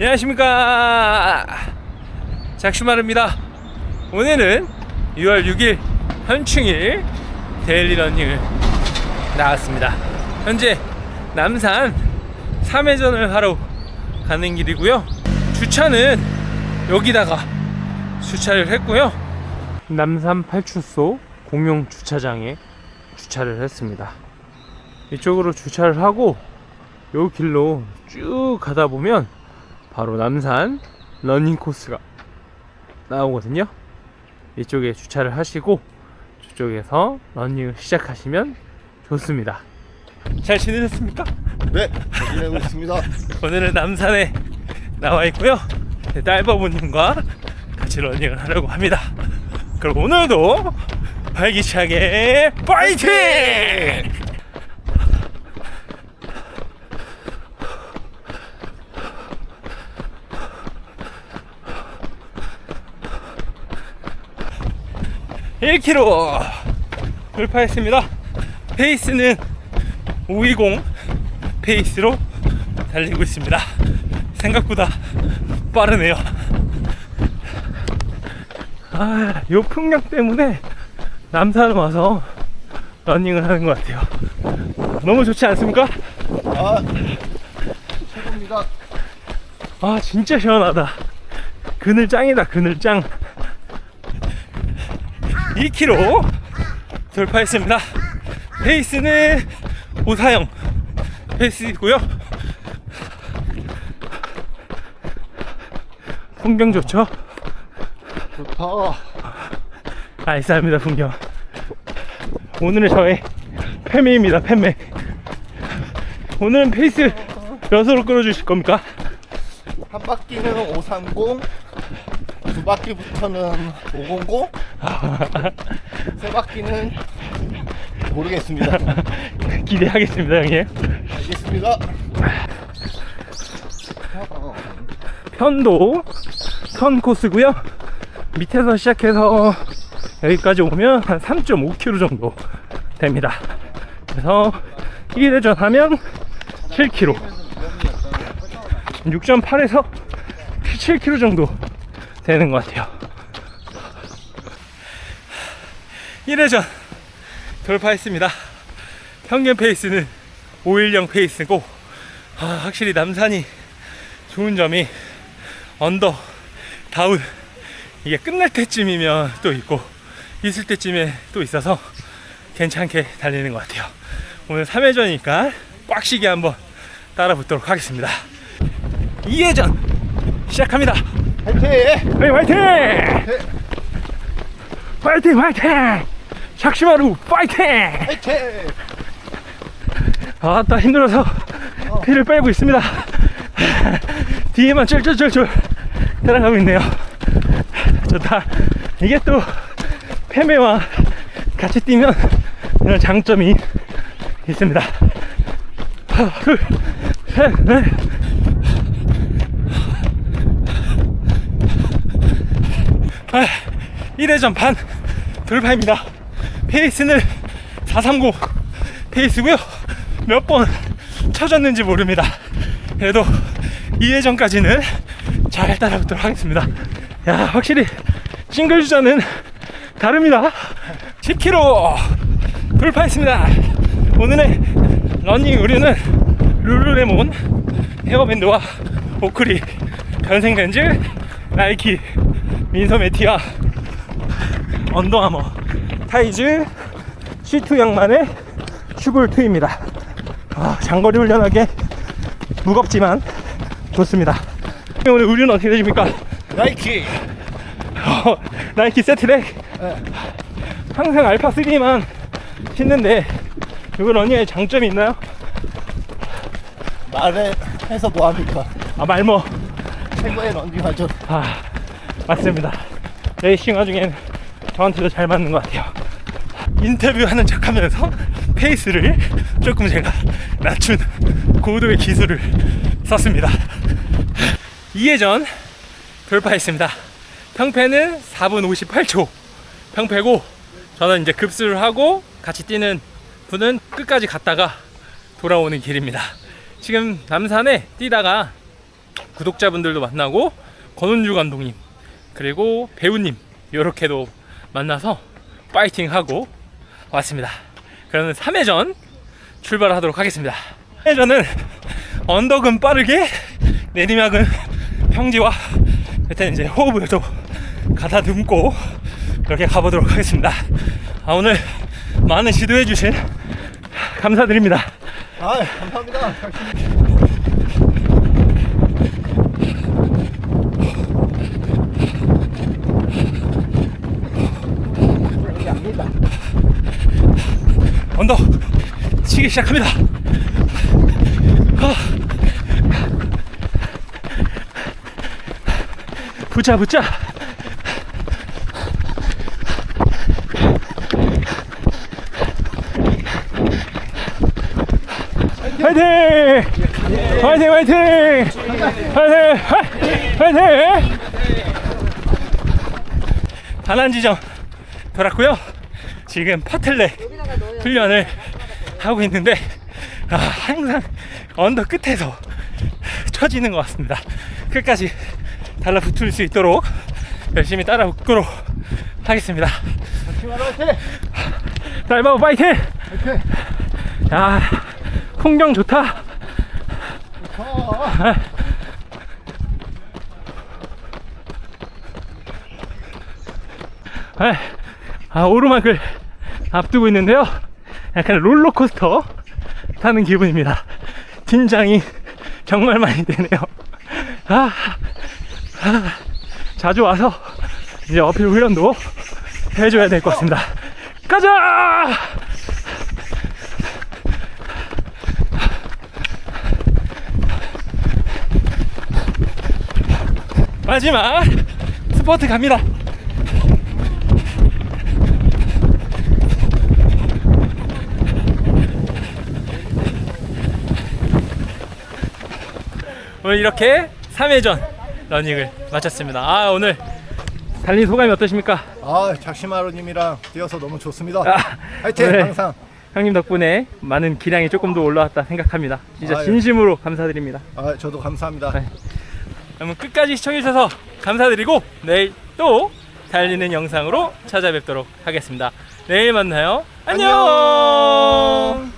안녕하십니까. 작슈마르입니다. 오늘은 6월 6일 현충일 데일리 러닝을 나왔습니다. 현재 남산 3회전을 하러 가는 길이고요. 주차는 여기다가 주차를 했고요. 남산 팔출소 공용 주차장에 주차를 했습니다. 이쪽으로 주차를 하고 요 길로 쭉 가다 보면 바로 남산 러닝 코스가 나오거든요. 이쪽에 주차를 하시고 저쪽에서 러닝을 시작하시면 좋습니다. 잘 지내셨습니까? 네, 잘 지내고 있습니다. 오늘은 남산에 나와 있고요. 네, 딸버부님과 같이 러닝을 하려고 합니다. 그럼 오늘도 활기차게 파이팅! (1km) 돌파했습니다 페이스는 520 페이스로 달리고 있습니다. 생각보다 빠르네요. 아, 요 풍력 때문에 남산 와서 러닝을 하는 것 같아요. 너무 좋지 않습니까? 아, 최고입니다. 아, 진짜 시원하다. 그늘 짱이다, 그늘 짱. 2km 돌파했습니다. 페이스는 540 페이스이고요. 풍경 좋죠? 좋다. 알싸합니다 풍경 오늘은 저의 패매입니다 패매 오늘은 페이스 몇으로 끌어주실 겁니까? 한 바퀴는 530, 두 바퀴부터는 500, 세 바퀴는 모르겠습니다. 기대하겠습니다 형님. 알겠습니다. 편도 선 코스고요. 밑에서 시작해서 여기까지 오면 한 3.5km 정도 됩니다. 그래서 1회전 하면 7km 6.8에서 7km 정도 되는 것 같아요 1회전 돌파했습니다 평균 페이스는 510 페이스고 아, 확실히 남산이 좋은 점이 언더 다운 이게 끝날 때쯤이면 또 있고 있을 때쯤에 또 있어서 괜찮게 달리는 것 같아요 오늘 3회전이니까 빡시게 한번 따라 붙도록 하겠습니다 2회전 시작합니다 화이팅! 네, 화이팅! 화이팅 화이팅! 샥시마루 파이팅! 화이팅! 아따 힘들어서 피를 빼고 있습니다. 뒤에만 쫄쫄쫄쫄 따라가고 있네요. 좋다. 이게 또 패매와 같이 뛰면 이런 장점이 있습니다. 하나 둘 셋 넷. 아, 1회전 반 돌파입니다 페이스는 430 페이스고요. 몇 번 쳐졌는지 모릅니다. 그래도 2회전까지는 잘 따라붙도록 하겠습니다. 야 확실히 싱글 주자는 다릅니다. 10km 돌파했습니다. 오늘의 러닝 의류는 룰루레몬 헤어밴드와 오크리 변생렌즈 나이키 민소메티아 언더아머 타이즈 C2 양만의 슈굴2입니다 아, 장거리 훈련하기에 무겁지만 좋습니다 오늘 의류는 어떻게 되십니까? 나이키! 어, 나이키 세트랙 항상 알파3만 신는데 이거 러닝에 장점이 있나요? 말을 해서 뭐합니까? 아 말모 최고의 런닝하죠. 아 맞습니다 레이싱 와중엔 저한테도 잘 맞는 것 같아요 인터뷰하는 척 하면서 페이스를 조금 제가 낮춘 고도의 기술을 썼습니다. 2회전 돌파했습니다. 평패는 4분 58초 평패고 저는 이제 급수를 하고 같이 뛰는 분은 끝까지 갔다가 돌아오는 길입니다. 지금 남산에 뛰다가 구독자분들도 만나고 권은주 감독님 그리고 배우님 이렇게도 만나서 파이팅하고 왔습니다. 그러면 3회전 출발하도록 하겠습니다. 3회전은 언덕은 빠르게 내리막은 평지와 그때 이제 호흡을 좀 가다듬고 그렇게 가보도록 하겠습니다. 아, 오늘 많은 지도해 주신 감사드립니다. 아 감사합니다. 여기 압니다. 언덕 치기 시작합니다. 아. 붙자 붙자. 화이팅! 화이팅 화이팅! 화이팅! 화이팅! 반환 지점 돌았고요. 지금 파틀레 훈련을 하고 있는데 아, 항상 언덕 끝에서 처지는 것 같습니다. 끝까지 달라붙을 수 있도록 열심히 따라붙도록 하겠습니다. 딸바보 파이팅! 야, 풍경 좋다. 아, 아, 아, 오르막을 앞두고 있는데요. 약간 롤러코스터 타는 기분입니다. 긴장이 정말 많이 되네요. 아, 아, 자주 와서 이제 어필 훈련도 해줘야 될 것 같습니다. 가자! 마지막 스포트 갑니다. 오늘 이렇게 3회전 러닝을 마쳤습니다. 아 오늘 달린 소감이 어떠십니까? 아 작심하루님이랑 뛰어서 너무 좋습니다. 아, 화이팅 네. 항상. 형님 덕분에 많은 기량이 조금 더 올라왔다 생각합니다. 진짜 아유. 진심으로 감사드립니다. 아 저도 감사합니다. 네. 그러면 끝까지 시청해주셔서 감사드리고 내일 또 달리는 영상으로 찾아뵙도록 하겠습니다. 내일 만나요. 안녕.